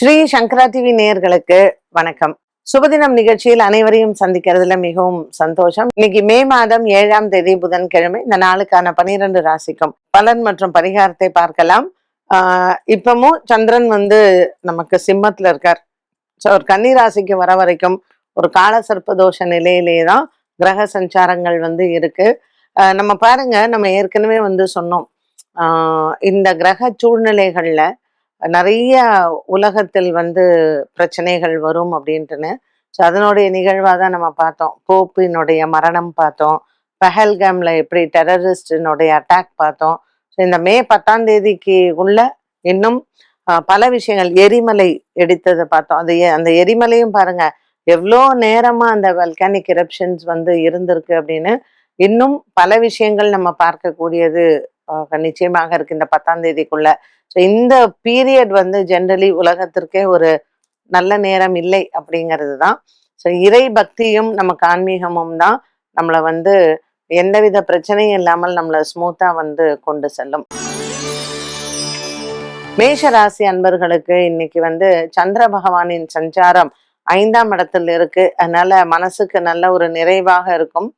ஸ்ரீ சங்கரா TV நேயர்களுக்கு வணக்கம். சுபதினம் நிகழ்ச்சியில் அனைவரையும் சந்திக்கிறதுல மிகவும் சந்தோஷம். இன்னைக்கு மே மாதம் ஏழாம் தேதி புதன்கிழமை. இந்த நாளுக்கான பனிரெண்டு ராசிக்கும் பலன் மற்றும் பரிகாரத்தை பார்க்கலாம். ஆஹ் இப்பமும் சந்திரன் வந்து நமக்கு சிம்மத்துல இருக்கார். ஸோ ஒரு கன்னி ராசிக்கு வர வரைக்கும் ஒரு கால சர்ப்ப தோஷ நிலையிலே தான் கிரக சஞ்சாரங்கள் வந்து இருக்கு. நம்ம பாருங்க நம்ம ஏற்கனவே வந்து சொன்னோம். இந்த கிரக சூழ்நிலைகள்ல நிறைய உலகத்தில் வந்து பிரச்சனைகள் வரும் அப்படின்ட்டுன்னு. ஸோ அதனுடைய நிகழ்வாக தான் நம்ம பார்த்தோம். போப்பினுடைய மரணம் பார்த்தோம். பஹல்காம்ல எப்படி டெரரிஸ்டினுடைய அட்டாக் பார்த்தோம். ஸோ இந்த மே பத்தாம் தேதிக்கு உள்ள இன்னும் பல விஷயங்கள். எரிமலை எடுத்ததை பார்த்தோம். அது எ- அந்த எரிமலையும் பாருங்க. எவ்வளோ நேரமாக அந்த வல்கானிக் இரப்ஷன்ஸ் வந்து இருந்திருக்கு அப்படின்னு இன்னும் பல விஷயங்கள் நம்ம பார்க்கக்கூடியது நிச்சயமாக இருக்கு இந்த பத்தாம் தேதிக்குள்ள. ஸோ இந்த பீரியட் வந்து ஜென்ரலி உலகத்திற்கே ஒரு நல்ல நேரம் இல்லை அப்படிங்கிறது தான். ஸோ இறை பக்தியும் நமக்கு ஆன்மீகமும் தான் நம்மளை வந்து எந்தவித பிரச்சனையும் இல்லாமல் நம்மளை ஸ்மூத்தாக வந்து கொண்டு செல்லும். மேஷ ராசி அன்பர்களுக்கு இன்னைக்கு வந்து சந்திர பகவானின் சஞ்சாரம் ஐந்தாம் இடத்துல இருக்கு. அதனால மனசுக்கு நல்ல ஒரு நிறைவாக இருக்கும்.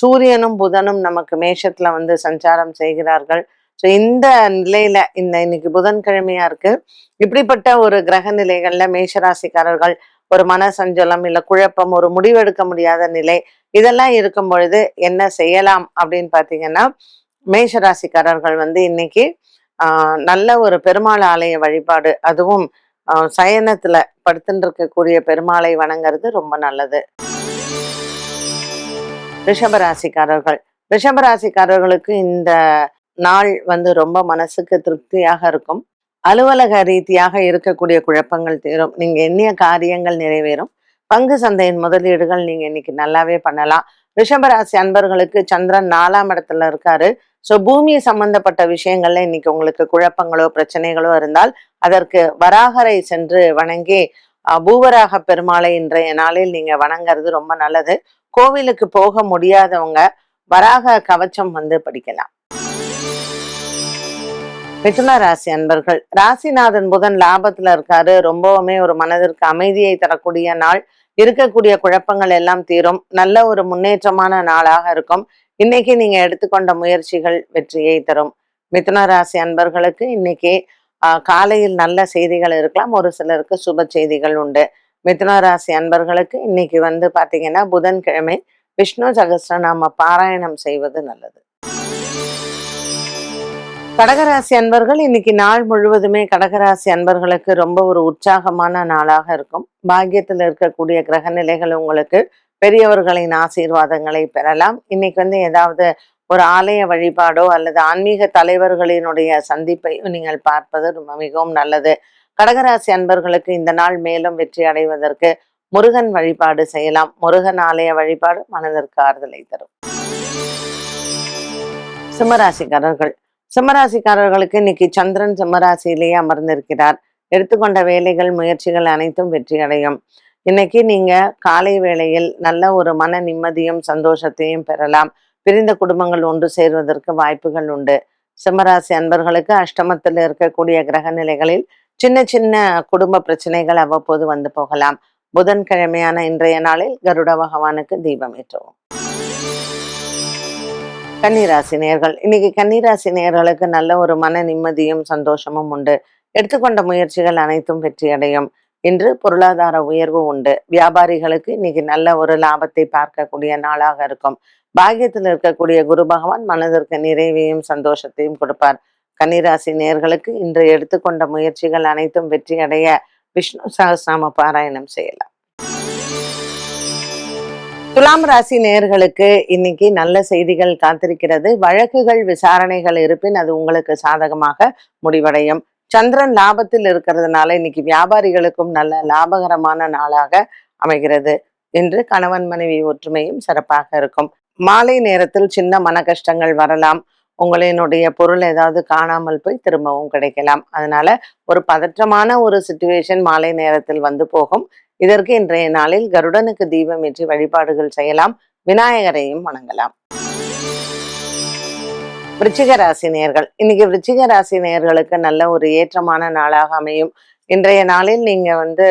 சூரியனும் புதனும் நமக்கு மேஷத்துல வந்து சஞ்சாரம் செய்கிறார்கள். ஸோ இந்த நிலையில இந்த இன்னைக்கு புதன்கிழமையா இருக்கு. இப்படிப்பட்ட ஒரு கிரக நிலைகள்ல மேஷராசிக்காரர்கள் ஒரு மன சஞ்சலம் இல்ல குழப்பம் ஒரு முடிவெடுக்க முடியாத நிலை இதெல்லாம் இருக்கும் பொழுது என்ன செய்யலாம் அப்படின்னு பாத்தீங்கன்னா மேஷராசிக்காரர்கள் வந்து இன்னைக்கு நல்ல ஒரு பெருமாள் ஆலய வழிபாடு அதுவும் சயனத்துல படுத்துட்டு இருக்கக்கூடிய பெருமாளை வணங்குறது ரொம்ப நல்லது. ரிஷபராசிக்காரர்கள். ரிஷபராசிக்காரர்களுக்கு இந்த நாள் வந்து ரொம்ப மனசுக்கு திருப்தியாக இருக்கும். அலுவலக ரீதியாக இருக்கக்கூடிய குழப்பங்கள் தீரும். நீங்க எண்ணிய காரியங்கள் நிறைவேறும். பங்கு சந்தையின் முதலீடுகள் நீங்க இன்னைக்கு நல்லாவே பண்ணலாம். ரிஷபராசி அன்பர்களுக்கு சந்திரன் நாலாம் இடத்துல இருக்காரு. ஸோ பூமி சம்பந்தப்பட்ட விஷயங்கள்ல இன்னைக்கு உங்களுக்கு குழப்பங்களோ பிரச்சனைகளோ இருந்தால் அதற்கு வராகரை சென்று வணங்கி அஹ், பூவராக பெருமாளை இன்றைய நாளில் நீங்க வணங்குறது ரொம்ப நல்லது. கோவிலுக்கு போக முடியாதவங்க வராக கவச்சம் வந்து படிக்கலாம். மிதுன ராசி அன்பர்கள் ராசிநாதன் புதன் லாபத்துல இருக்காரு. ரொம்பவுமே ஒரு மனதிற்கு அமைதியை தரக்கூடிய நாள். இருக்கக்கூடிய குழப்பங்கள் எல்லாம் தீரும். நல்ல ஒரு முன்னேற்றமான நாளாக இருக்கும். இன்னைக்கு நீங்க எடுத்துக்கொண்ட முயற்சிகள் வெற்றியை தரும். மிதுன ராசி அன்பர்களுக்கு இன்னைக்கு ஆஹ், காலையில் நல்ல செய்திகள் இருக்கலாம். ஒரு சிலருக்கு சுப செய்திகள் உண்டு. மிதுனராசி அன்பர்களுக்கு இன்னைக்கு வந்து பாத்தீங்கன்னா புதன்கிழமை விஷ்ணு சகஸ்ரநாம பாராயணம் செய்வது நல்லது. கடகராசி அன்பர்கள் இன்னைக்கு நாள் முழுவதுமே கடகராசி அன்பர்களுக்கு ரொம்ப ஒரு உற்சாகமான நாளாக இருக்கும். பாக்கியத்தில் இருக்கக்கூடிய கிரக நிலைகள் உங்களுக்கு பெரியவர்களின் ஆசீர்வாதங்களை பெறலாம். இன்னைக்கு வந்து ஏதாவது ஒரு ஆலய வழிபாடோ அல்லது ஆன்மீக தலைவர்களினுடைய சந்திப்பையும் நீங்கள் பார்ப்பது ரொம்ப மிகவும் நல்லது. கடகராசி அன்பர்களுக்கு இந்த நாள் மேலும் வெற்றி அடைவதற்கு முருகன் வழிபாடு செய்யலாம். முருகன் ஆலய வழிபாடு மனதிற்கு ஆறுதலை தரும். சிம்மராசிக்காரர்கள். சிம்மராசிக்காரர்களுக்கு இன்னைக்கு சந்திரன் சிம்மராசியிலேயே அமர்ந்திருக்கிறார். எடுத்துக்கொண்ட வேலைகள் முயற்சிகள் அனைத்தும் வெற்றி அடையும். இன்னைக்கு நீங்க காலை வேளையில் நல்ல ஒரு மன நிம்மதியும் சந்தோஷத்தையும் பெறலாம். பிரிந்த குடும்பங்கள் ஒன்று சேர்வதற்கு வாய்ப்புகள் உண்டு. சிம்மராசி அன்பர்களுக்கு அஷ்டமத்தில் இருக்கக்கூடிய கிரக நிலைகளில் சின்ன சின்ன குடும்ப பிரச்சனைகள் அவ்வப்போது வந்து போகலாம். புதன்கிழமையான இன்றைய நாளில் கருட பகவானுக்கு தீபம் ஏற்றவும். கன்னிராசி நேர்கள். இன்னைக்கு கன்னிராசி நேர்களுக்கு நல்ல ஒரு மன நிம்மதியும் சந்தோஷமும் உண்டு. எடுத்துக்கொண்ட முயற்சிகள் அனைத்தும் வெற்றி அடையும். இன்று பொருளாதார உயர்வு உண்டு. வியாபாரிகளுக்கு இன்னைக்கு நல்ல ஒரு லாபத்தை பார்க்கக்கூடிய நாளாக இருக்கும். பாக்கியத்தில் இருக்கக்கூடிய குரு பகவான் மனதிற்கு நிறைவையும் சந்தோஷத்தையும் கொடுப்பார். கன்னிராசி நேர்களுக்கு இன்று எடுத்துக்கொண்ட முயற்சிகள் அனைத்தும் வெற்றி அடைய விஷ்ணு சகஸ்நாம பாராயணம் செய்யலாம். துலாம் ராசி நேயர்களுக்கு இன்னைக்கு நல்ல செய்திகள் காத்திருக்கிறது. வழக்குகள் விசாரணைகள் இருப்பின் அது உங்களுக்கு சாதகமாக முடிவடையும். சந்திரன் லாபத்தில் இருக்கிறதுனால இன்னைக்கு வியாபாரிகளுக்கும் நல்ல லாபகரமான நாளாக அமைகிறது. என்று கணவன் மனைவி ஒற்றுமையும் சிறப்பாக இருக்கும். மாலை நேரத்தில் சின்ன மன கஷ்டங்கள் வரலாம். உங்களினுடைய பொருள் ஏதாவது காணாமல் போய் திரும்பவும் கிடைக்கலாம். அதனால ஒரு பதற்றமான ஒரு சுச்சுவேஷன் மாலை நேரத்தில் வந்து போகும். இதற்கு இன்றைய நாளில் கருடனுக்கு தீபம் ஏற்றி வழிபாடுகள் செய்யலாம். விநாயகரையும் வணங்கலாம். விருச்சிக ராசி நேயர்கள் இன்னைக்கு விருச்சிக ராசி நேர்களுக்கு நல்ல ஒரு ஏற்றமான நாளாக அமையும். இன்றைய நாளில் நீங்க வந்து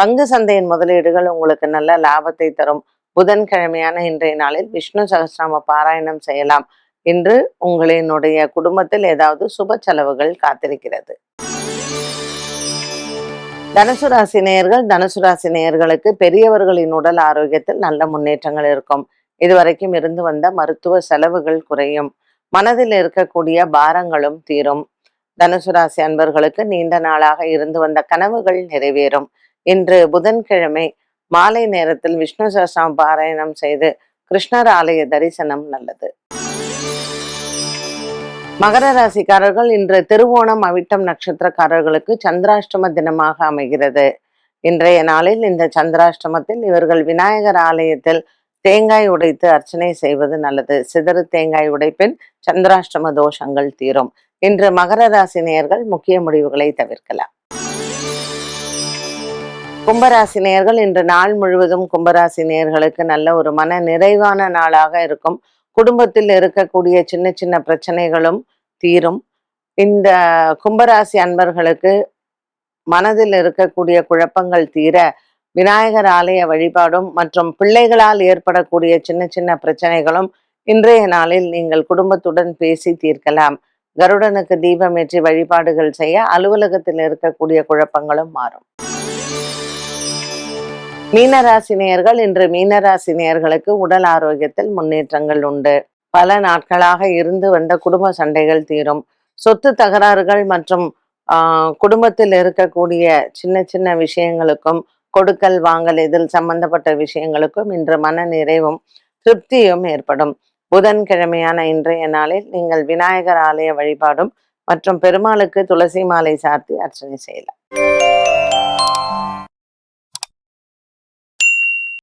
பங்கு சந்தையின் முதலீடுகள் உங்களுக்கு நல்ல லாபத்தை தரும். புதன்கிழமையான இன்றைய நாளில் விஷ்ணு சகசிரம பாராயணம் செய்யலாம். இன்று உங்களினுடைய குடும்பத்தில் ஏதாவது சுப செலவுகள் காத்திருக்கிறது. தனுசு ராசி நேயர்கள் தனுசு ராசி நேயர்களுக்கு பெரியவர்களின் உடல் ஆரோக்கியத்தில் நல்ல முன்னேற்றங்கள் இருக்கும். இதுவரைக்கும் இருந்து வந்த மருத்துவ செலவுகள் குறையும். மனதில் இருக்கக்கூடிய பாரங்களும் தீரும். தனுசு ராசி அன்பர்களுக்கு நீண்ட நாளாக இருந்து வந்த கனவுகள் நிறைவேறும். இன்று புதன்கிழமை மாலை நேரத்தில் விஷ்ணு சஹஸ்ரம் பாராயணம் செய்து கிருஷ்ணர் ஆலய தரிசனம் நல்லது. மகர ராசிக்காரர்கள் இன்று திருவோணம் அவிட்டம் நட்சத்திரக்காரர்களுக்கு சந்திராஷ்டம தினமாக அமைகிறது. இன்றைய நாளில் இந்த சந்திராஷ்டமத்தில் இவர்கள் விநாயகர் ஆலயத்தில் தேங்காய் உடைத்து அர்ச்சனை செய்வது நல்லது. சிதறு தேங்காய் உடைப்பின் சந்திராஷ்டம தோஷங்கள் தீரும். இன்று மகர ராசி நேயர்கள் முக்கிய முடிவுகளை தவிர்க்கலாம். கும்பராசி நேயர்கள் இன்று நாள் முழுவதும் கும்பராசி நேயர்களுக்கு நல்ல ஒரு மன நிறைவான நாளாக இருக்கும். குடும்பத்தில் இருக்கக்கூடிய சின்ன சின்ன பிரச்சனைகளும் தீரும். இந்த கும்பராசி அன்பர்களுக்கு மனதில் இருக்கக்கூடிய குழப்பங்கள் தீர விநாயகர் ஆலய வழிபாடும் மற்றும் பிள்ளைகளால் ஏற்படக்கூடிய சின்ன சின்ன பிரச்சனைகளும் இன்றைய நாளில் நீங்கள் குடும்பத்துடன் பேசி தீர்க்கலாம். கருடனுக்கு தீபமேற்றி வழிபாடுகள் செய்ய அலுவலகத்தில் இருக்கக்கூடிய குழப்பங்களும் மாறும். மீனராசினியர்கள் இன்று மீனராசினியர்களுக்கு உடல் ஆரோக்கியத்தில் முன்னேற்றங்கள் உண்டு. பல நாட்களாக இருந்து வந்த குடும்ப சண்டைகள் தீரும். சொத்து தகராறுகள் மற்றும் ஆஹ் குடும்பத்தில் இருக்கக்கூடிய சின்ன சின்ன விஷயங்களுக்கும் கொடுக்கல் வாங்கல் இதில் சம்பந்தப்பட்ட விஷயங்களுக்கும் இன்று மன நிறைவும் திருப்தியும் ஏற்படும். புதன்கிழமையான இன்றைய நாளில் நீங்கள் விநாயகர் ஆலய வழிபாடும் மற்றும் பெருமாளுக்கு துளசி மாலை சாத்தி அர்ச்சனை செய்யலாம்.